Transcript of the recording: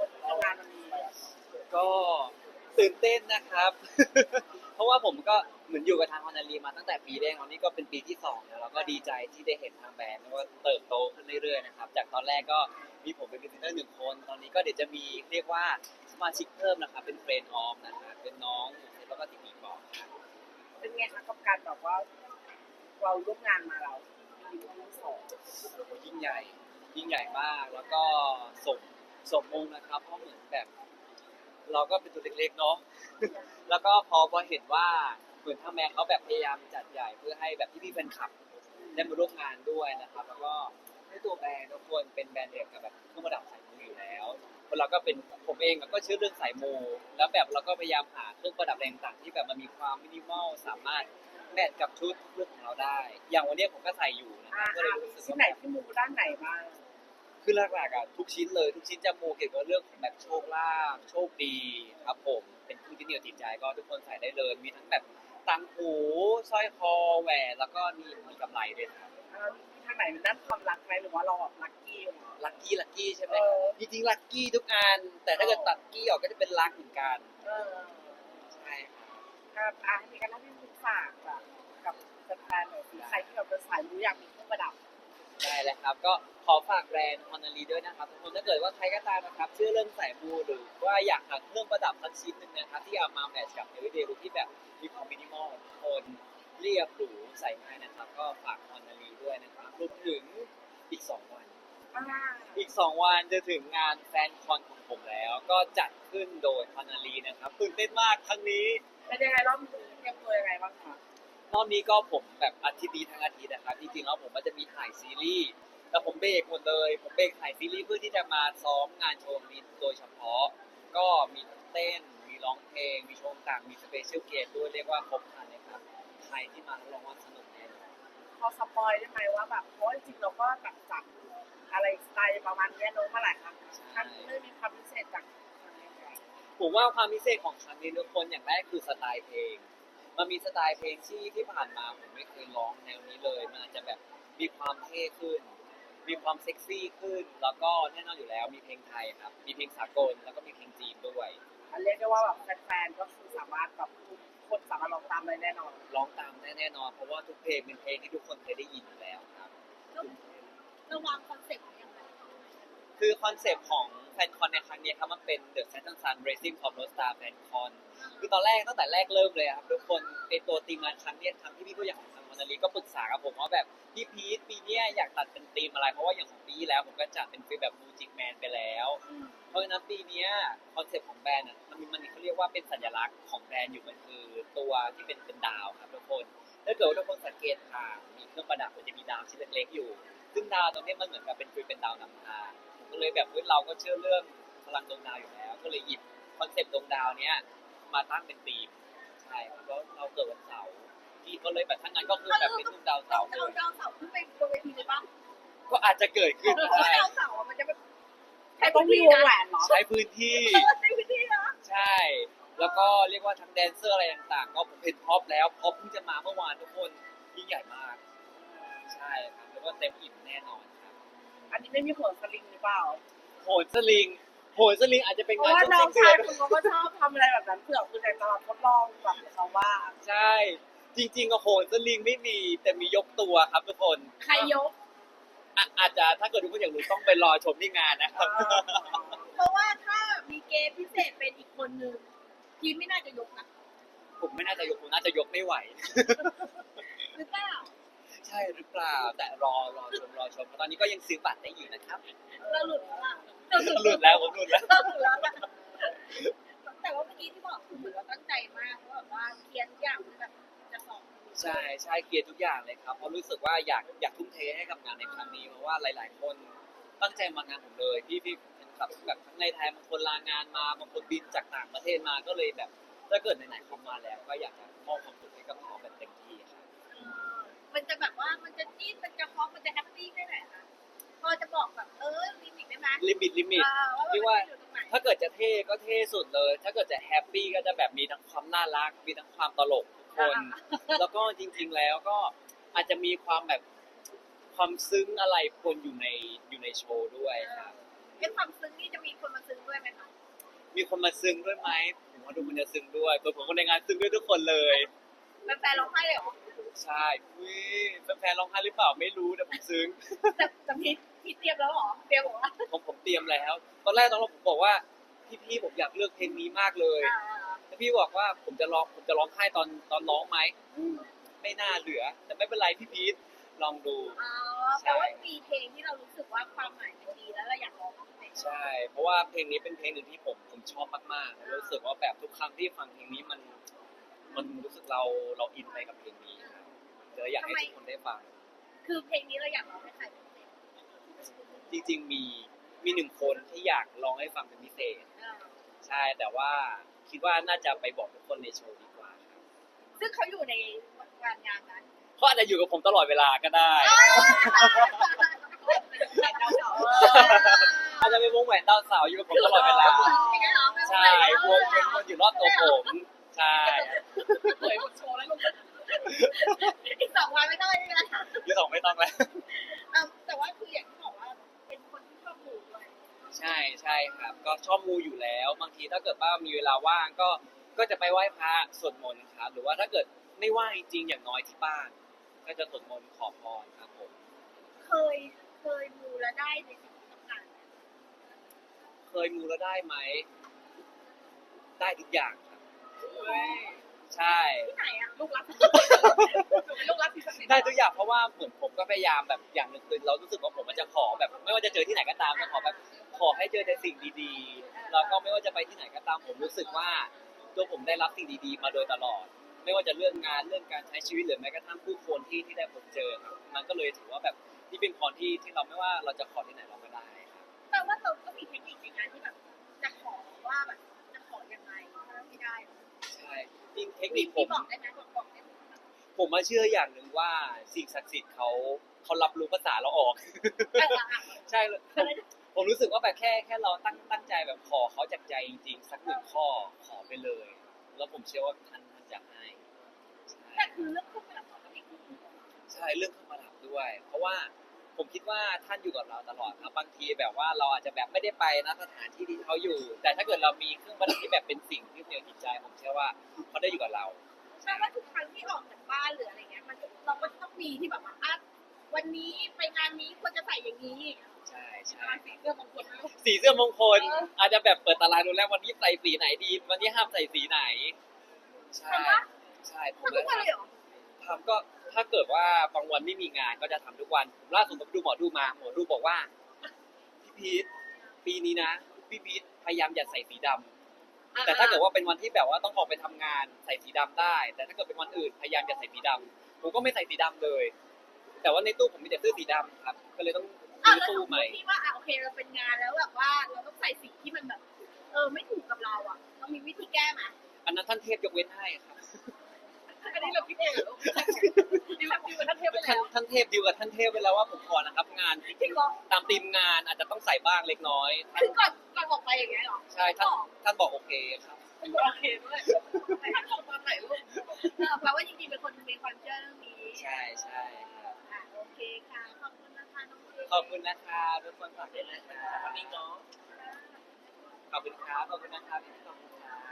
วันนี้ทำงานวันนี้ก็ตื่นเต้นนะครับ เพราะว่าผมก็เหมือนอยู่กับทางฮอนนารีมาตั้งแต่ปีแรกตอนนี้ก็เป็นปีที่สองแล้วแล้วก็ดีใจที่ได้เห็นทางแบรนด์ว่าเติบโตขึ้นเรื่อยๆนะครับ จากตอนแรกก็มีผมเป็นพรีเซนเตอร์หนึ่งคน ตอนนี้ก็เดี๋ยวจะมีเรียกว่าสมาชิกเพิ่มนะครับ เป็นเฟรนด์ออมนะครับเป็นน้องแล้วก็ติมีบอกครับเป็นไงคะกับการแบบว่า เราร่วมงานมาเราปีที่สองยิ่งใหญ่ ยิ่งใหญ่มากแล้วก็สม สมมงนะครับ เพราะเหมือนแบบ เราก็เป็นตัวเล็กๆเนาะ แล้วก็พอพอเห็นว่าเหมือนทาแมนเขาแบบพยายามจัดใหญ่เพื่อให้แบบพี่ๆแฟนคลับได้มาร่วมงานด้วยนะครับ แล้วก็ให้ตัวแบรนด์ทุกคนเป็นแบรนด์เดียวกับแบบเครื่องประดับสายมูอยู่แล้วคนเราก็เป็นผมเองก็เชื่อเรื่องสายมูแล้วแบบเราก็พยายามหาเครื่องประดับแรงต่างที่แบบมันมีความมินิมอลสามารถแมทกับชุดเรื่องของเราได้ อย่างวันนี้ผมก็ใส่อยู่นะครับก็เลยรู้สึกที่ว่าไหนแบบที่มูด้านไหนบ้าง คือหลักๆอะทุกชิ้นเลยทุกชิ้นจะมูเกี่ยวกับเรื่องของแบบโชคลาภโชคดีครับผมเป็นคู่ที่เหนียวจิตใจก็ทุกคนใส่ได้เลย มีทั้งแบบตังหูสร้อยคอแหวนแล้วก็มีมีกำไรด้วยครับอ่าทางไหนเป็นด้านความรักไหมหรือว่าเราแบบลัคกี้เหรอลัคกี้ลัคกี้ใช่ไหมเออจริงๆลัคกี้ทุกอันแต่ถ้าเกิดตัดกี้ออกก็จะเป็นลักเหมือนกันเออใช่ครับครับอะมีการเล่าให้คุณฝากแบบกับแฟนๆหน่อยสิใครที่แบบเป็นสายมูอยากมีเครื่องประดับ ได้เลยครับ ก็ขอฝากแบรนด์ฮอนนารีด้วยนะครับทุกคนถ้าเกิดว่าใครก็ตามนะครับเชื่อเรื่องสายมูหรือว่าอยากหาเครื่องประดับสักชิ้นหนึ่งนะครับที่เอามาแมทช์กับเอเวอร์เดย์ที่แบบมีความมินิมอลทุกคนเรียบหรูใส่ง่ายนะครับ ก็ฝากฮอนนารีด้วยนะครับรวมถึงอีก 2 วันอ่าอีก 2 วันจะถึงงานแฟนคอนของผมแล้ว ก็จัดขึ้นโดยฮอนนารีนะครับตื่นเต้นมากครั้งนี้เป็นยังไงรอบนี้เตรียมตัวยังไงบ้างคะ รอบนี้ก็ผมแบบอาทิตย์นี้ทั้งอาทิตย์นะครับจริงๆแล้วผมมันจะมีถ่ายซีรีส์แต่ผมเบรกหมดเลย ผมเบรกถ่ายซีรีส์เพื่อที่จะมาซ้อมงานโชว์นี้โดยเฉพาะ ก็มีทั้งเต้น มีร้องเพลง มีโชว์ต่างมีสเปเชียลเกมด้วยเรียกว่าครบครันเลยครับใครที่มารับรองว่าสนุกแน่นอนพอสปอยได้ไหมว่าแบบเพราะจริงๆเราก็แบบจับอะไรสไตล์ประมาณเนี้ยน้องมาหลายครั้งครั้งนี้มีความพิเศษจากครั้งนี้ไงผมว่าความพิเศษของครั้งนี้ทุกคนอย่างแรกคือสไตล์เพลง มันมีสไตล์เพลงที่ที่ผ่านมาผมไม่เคยร้องแนวนี้เลยมันอาจจะแบบมีความเท่ขึ้น มีความเซ็กซี่ขึ้น แล้วก็แน่นอนอยู่แล้วมีเพลงไทยครับ มีเพลงสากลแล้วก็มีเพลงจีนด้วย อันเรียกได้ว่าแบบแฟนๆก็คือสามารถแบบทุกคนสามารถลองตามได้แน่นอนร้องตามได้แน่นอนเพราะว่าทุกเพลงเป็นเพลงที่ทุกคนเคยได้ยินอยู่แล้วครับระวางคอนเซ็ปต์ยังไง คือคอนเซปต์ของแฟนคอนในครั้งนี้ครับมันเป็น The Saturn Sun Racing Top Road Star Fan Con คือตอนแรกตั้งแต่แรกเริ่มเลยครับทุกคนในตัวทีมงานครั้งเนี้ยครั้งที่พี่ผู้ใหญ่ของทางมอนาลีก็ปรึกษากับผมว่าแบบพี่พีทปีเนี้ยอยากตัดเป็นธีมอะไร เพราะว่าอย่างของปีแล้วผมก็จัดเป็นฟีลแบบมูจิกแมนไปแล้ว เพราะฉะนั้นปีเนี้ยคอนเซปต์ของแบรนด์อะมันมีมันมีเขาเรียกว่าเป็นสัญลักษณ์ของแบรนด์อยู่มันคือตัวที่เป็นเป็นดาวครับทุกคนถ้าเกิดว่าทุกคนสังเกตทางมีเครื่องประดับมันจะมีดาวชิ้นเล็กๆอยู่ ซึ่งดาวตรงนี้มันเหมือนกับเป็นฟีลเป็นดาวนำทาง ก็เลยแบบเฮ้ยเราก็เชื่อเรื่องพลังดวงดาวอยู่แล้ว ก็เลยหยิบคอนเซปต์ดวงดาวเนี้ยมาตั้งเป็นธีมใช่ครับแล้วเราเกิดวันเสาร์ที่ก็เลยแบบทั้างนั้นก็คือแบบเป็นดวงดาวเราเสาร์เลเรายดาวเสาร์ขึ้นไปบนเวทีเลยปะก็อาจจะเกิดขึ้นเพราะได้ดาวเสาร์อะมันจะแบบใช้ต้องมีวงแหวนเหรอใช้พื้นที่ เออใช้พื้นที่นะใช่ แล้วก็เรียกว่าทั้งแดนเซอร์อะไรต่างๆ ก็ผมเห็นพร็อพแล้วพร็อพเพิ่งจะมาเมื่อวานทุกคนยิ่งใหญ่มาก ใช่ครับแล้วก็เต็มอิ่มแน่นอนครับ อันนี้ไม่มีหัวสลิงหรือเปล่า โหนสลิง โหนสลิงอาจจะเป็นเพราะงานว่าช่วงน้องสิ้นเดืชาอยนคุณเขาก็ชอบทำอะไรแบบนั้นเผื่อคุณอยากจะลองทดลองแบบเขาว่า ใช่ จริงๆก็โหนสลิงไม่มีแต่มียกตัวครับทุกคนใครยกอะอาจจะถ้าเกิดทุกคนอยากรู้ต้องไปรอชมที่งานนะครับ เพราะว่าถ้ามีเกมพิเศษเป็นอีกคนนึงทีมไม่น่าจะยกนะผมไม่น่าจะยกผมน่าจะยกไม่ไหว หรือเปล่า ใช่หรือเป ล่า แต่รอรอชมรอชมตอนนี้ก็ยังซื้อบัตรได้อยู่นะครับ เราหลุดแล้วล่ะหลุดแล้วผมหลุดแล้วเราหลุดแล้วล่ะแต่ว่าเมื่อกี้ที่บอกคือเหมือนเราตั้งใจมากเพราะแบบว่าเคลียร์ทุกอย่างมันแบบจะสอบใช่ใช่เคลียร์ทุกอย่างเลยครับเพราะรู้สึกว่าอยากอยากทุ่มเทให้กับงานในครั้งนี้เพราะว่าหลาย ๆ คนตั้งใจมางานผมเลยพี่พี่เป็นแบบแบบทั้งในไทยบางคนลางานมาบางคนบินจากต่างประเทศมาก็เลยแบบ ถ้าเกิดไหนๆเขามาแล้ว ก็อยากจะมอบความสุขให้กับเขาแบบเต็มที่ครับเออ มันจะแบบว่ามันจะจี๊ดมันจะฮอปมันจะแฮปปี้แค่ไหนคะพอจะบอกแบบเออลิมิตได้ไหมลิมิตลิมิตเออว่ามันพี่ว่าอยู่ตรงไหนถ้าเกิดจะเท่ก็เท่สุดเลย ถ้าเกิดจะแฮปปี้ก็จะแบบมีทั้งความน่ารัก มีทั้งความตลกทุกคน แล้วก็จริง ๆ แล้วก็อาจจะมีความแบบความซึ้งอะไรปนอยู่ในอยู่ในโชว์ด้วยครับเป็นความซึ้งนี่จะมีคนมาซึ้งด้วยไหมมีคนมาซึ้งด้วยไหมผมว่าทุกคนจะซึ้งด้วยตัวผมคนในงานซึ้งด้วยทุกคนเลยแฟนๆร้องไห้เลยเหรอ ใช่อุ้ยแฟนๆร้องไห้หรือเปล่าไม่รู้แต่ผมซึ้งแต่แต่พี่พี่เตรียมแล้วเหรอเตรียมบอกว่าผมผมเตรียมแล้วตอนแรกตอนแรกผมบอกว่าพี่ๆผมอยากเลือกเพลงนี้มากเลยอ่าแล้วพี่บอกว่าผมจะร้องผมจะร้องไห้ตอนตอนร้องไหมอืมไม่น่าเหลือ แต่ไม่เป็นไรพี่พีทลองดู อ๋อแปลว่ามีเพลงที่เรารู้สึกว่าความหมายมันดีแล้วเราอยากร้องเพลงใช่ เพราะว่าเพลงนี้เป็นเพลงหนึ่งที่ผมผมชอบมากๆแล้วรู้สึกว่าแบบทุกครั้งที่ฟังเพลงนี้มัน มันรู้สึกเราเราอินไปกับเพลงนี้ครับ เลยอยากให้ทุกคนได้ฟัง คือเพลงนี้เราอยากร้องให้ใครเป็นเพลงจริงๆมีมีหนึ่งคนที่อยากร้องให้ฟังเป็นพิเศษอ่าใช่แต่ว่าคิดว่าน่าจะไปบอกทุกคนในโชว์ดีกว่าครับซึ่งเขาอยู่ในงานงานนั้นเขาอาจจะอยู่กับผมตลอดเวลาก็ได้ อาจจะเป็นวงแหวนดาวเสาวอยู่กับผมตลอดเวลา ใช่วงเป็นวนอยู่รอบตัวผม ใช่ เผยหมดโชว์แล้วลูก อีกสองวันไม่ต้องเลยนะยี่สองไม่ต้องแล้ว เอ่อแต่ว่าคืออย่างที่บอกว่าเป็นคนที่ชอบดูด้วยใช่ใช่ครับ ก็ชอบมูอยู่แล้ว บางทีถ้าเกิดว่ามีเวลาว่างก็ก็จะไปไหว้พระสวดมนต์ครับ หรือว่าถ้าเกิดไม่ว่างจริงๆอย่างน้อยที่บ้าน ก็จะสวดมนต์ขอพรครับผมเคยเคยดูแล้วได้ในสิ่งที่ต้องการไหมเคยมูแล้วได้ไหมได้ทุกอย่างครับ ใช่ ที่ไหนอะลูกรัก ลูกรักที่สนิทได้ทุกอย่างเพราะว่าเหมือนผมก็พยายามแบบอย่างหนึ่งคือเรารู้สึกว่าผมมันจะขอแบบ ไม่ว่าจะเจอที่ไหนก็ตามจะขอแบบขอให้เจอแต่สิ่งดีๆแล้วก็ไม่ว่าจะไปที่ไหนก็ตามผมรู้สึกว่าตัวผมได้รับสิ่งดีๆ มาโดยตลอด ไม่ว่าจะเรื่องงานเรื่องการใช้ชีวิตหรือแม้กระทั่งผู้คนที่ที่ได้พบเจอครับมันก็เลยถือว่าแบบที่เป็นพรที่ที่เราไม่ว่าเราจะขอที่ไหนเราก็ได้ครับแต่ว่าเราก็มีเทคนิคในการที่แบบจะขอว่าแบบจะขอยังไงถ้าไม่ได้ใช่จริงเทคนิคผพี่มบอกได้ไหมบอกบอกได้ไหม ผมมาเชื่ออย่างหนึ่งว่าสิ่งศักดิ์สิทธิ์เขาเขารับรู้ภาษาเราออกเอออะใช่ผมผมรู้สึกว่าแบบแค่แค่เราตั้งตั้งใจแบบขอเขาจากใจจริงๆ สักหนึ่งข้อขอไปเลย แล้วผมเชื่อว่าท่านท่านจะให้ใช่แต่คือเรื่องพวกแบบก็มีคือใช่เรื่องเครื่องประดับด้วย เพราะว่าผมคิดว่าท่านอยู่กับเราตลอดครับบางทีแบบว่าเราอาจจะแบบไม่ได้ไปนะสถานที่ที่เขาอยู่ แต่ถ้าเกิดเรามีเครื่องประดับที่แบบเป็นสิ่งที่เหนือจิตใจ ผมเชื่อว่าเขาได้อยู่กับเรา แปลว่าทุกครั้งที่ออกจากบ้านหรืออะไรเงี้ยมันเราก็ต้องมีที่แบบว่าอะวันนี้ไปงานนี้ควรจะใส่อย่างนี้ใช่ใช่งานสีเรื่องของคนนะสีเสื้อมงคล อาจจะแบบเปิดตารางดูแล้ววันนี้ใส่สีไหนดี วันนี้ห้ามใส่สีไหน ใช่ทำว่าใช่ผมทำทุกวันเลยเหรอทำก็ถ้าเกิดว่าบางวันไม่มีงานก็จะทำทุกวันผมล่าสุดผมไปดูหมอดูมาหมอดูบอกว่าพี่พีทปีนี้นะพี่พีทพยายามอย่าใส่สีดำ แต่ถ้าเกิดว่าเป็นวันที่แบบว่าต้องออกไปทำงานใส่สีดำได้ แต่ถ้าเกิดเป็นวันอื่นพยายามอย่าใส่สีดำผมก็ไม่ใส่สีดำเลย แต่ว่าในตู้ผมมีแต่เสื้อสีดำครับ ก็เลยต้องอะซื้อแล้วตู้สมใหมม่ติที่ว่าอะโอเคเราเป็นงานแล้วแบบว่าเราต้องใส่สีที่มันแบบ เออไม่ถูกกับเราอะเรามีวิธีแก้ไหมอันนั้นท่านเทพยกเว้นให้ครับ อันนี้เราคิดเองเหรอลูกดิวดิวกับท่านเทพไปท่านแล้วท่านเทพดีลกับท่านเทพไปแล้วว่าผมขอนะครับงานจริงเหรอตามทีมงานอาจจะต้องใส่บ้างเล็กน้อยท่านคือก่อนก่อนออกไปอย่างเงี้ยเหรอใช่ท่านท่านบอกโอเคครับโอเคด้วยท่านออกตอนไหนลูกเออแปลว่าจริงๆเป็นคนมีความเชื่อเรื่องนี้ใช่ใช่ครับอะโอเคค่ะ ขอบคุณนะคะน้องเจขอบคุณนะครับทุกคนฝากด้วยนะครับวันนี้เนาะขอบคุณครับขอบคุณนะครับขอบคุณครับ